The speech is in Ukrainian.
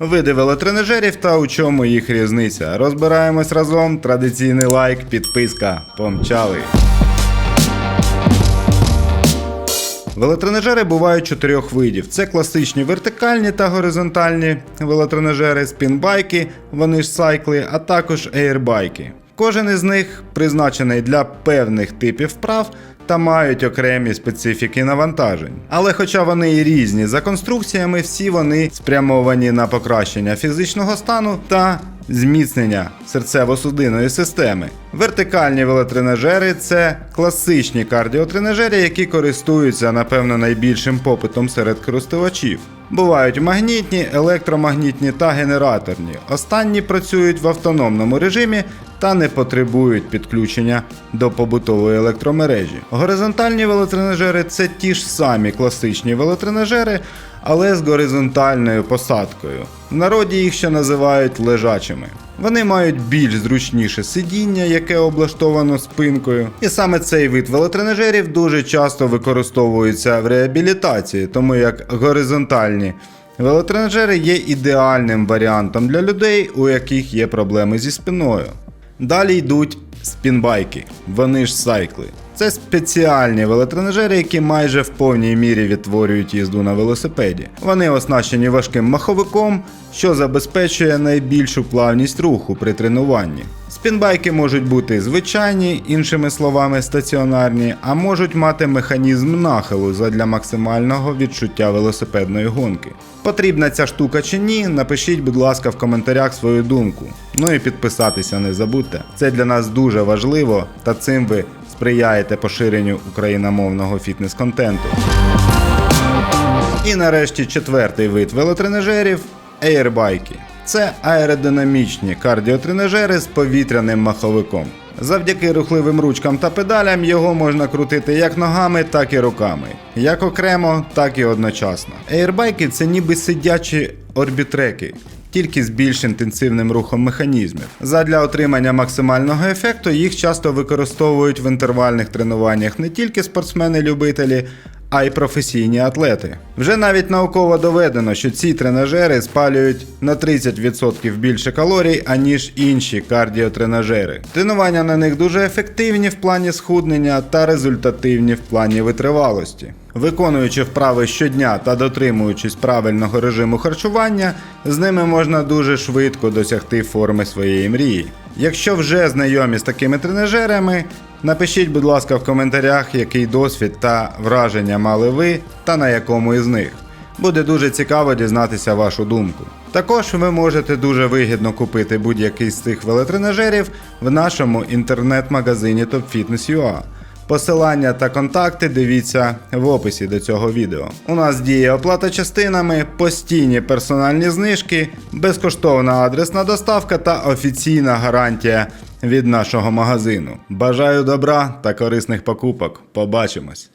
Види велотренажерів та у чому їх різниця. Розбираємось разом. Традиційний лайк, підписка. Помчали. Велотренажери бувають чотирьох видів: це класичні вертикальні та горизонтальні велотренажери, спінбайки, вони ж сайкли, а також ейрбайки. Кожен із них призначений для певних типів вправ та мають окремі специфіки навантажень. Але хоча вони і різні за конструкціями, всі вони спрямовані на покращення фізичного стану та зміцнення серцево-судинної системи. Вертикальні велотренажери це класичні кардіотренажери, які користуються, напевно, найбільшим попитом серед користувачів. Бувають магнітні, електромагнітні та генераторні. Останні працюють в автономному режимі та не потребують підключення до побутової електромережі. Горизонтальні велотренажери це ті ж самі класичні велотренажери, але з горизонтальною посадкою. В народі їх ще називають лежачими. Вони мають більш зручніше сидіння, яке облаштовано спинкою. І саме цей вид велотренажерів дуже часто використовується в реабілітації, тому як горизонтальні велотренажери є ідеальним варіантом для людей, у яких є проблеми зі спиною. Далі йдуть спінбайки, вони ж сайкли. Це спеціальні велотренажери, які майже в повній мірі відтворюють їзду на велосипеді. Вони оснащені важким маховиком, що забезпечує найбільшу плавність руху при тренуванні. Спінбайки можуть бути звичайні, іншими словами, стаціонарні, а можуть мати механізм нахилу задля максимального відчуття велосипедної гонки. Потрібна ця штука чи ні, напишіть, будь ласка, в коментарях свою думку. Ну і підписатися не забудьте. Це для нас дуже важливо, та цим ви сприяєте поширенню україномовного фітнес-контенту. І нарешті четвертий вид велотренажерів ейрбайки. Це аеродинамічні кардіотренажери з повітряним маховиком. Завдяки рухливим ручкам та педалям його можна крутити як ногами, так і руками, як окремо, так і одночасно. Ейрбайки це ніби сидячі орбітреки, тільки з більш інтенсивним рухом механізмів. Задля отримання максимального ефекту їх часто використовують в інтервальних тренуваннях не тільки спортсмени-любителі, а й професійні атлети. Вже навіть науково доведено, що ці тренажери спалюють на 30% більше калорій, аніж інші кардіотренажери. Тренування на них дуже ефективні в плані схуднення та результативні в плані витривалості. Виконуючи вправи щодня та дотримуючись правильного режиму харчування, з ними можна дуже швидко досягти форми своєї мрії. Якщо вже знайомі з такими тренажерами, напишіть, будь ласка, в коментарях, який досвід та враження мали ви та на якому із них. Буде дуже цікаво дізнатися вашу думку. Також ви можете дуже вигідно купити будь-який з цих велотренажерів в нашому інтернет-магазині TopFitness.ua. Посилання та контакти дивіться в описі до цього відео. У нас діє оплата частинами, постійні персональні знижки, безкоштовна адресна доставка та офіційна гарантія від нашого магазину. Бажаю добра та корисних покупок. Побачимось!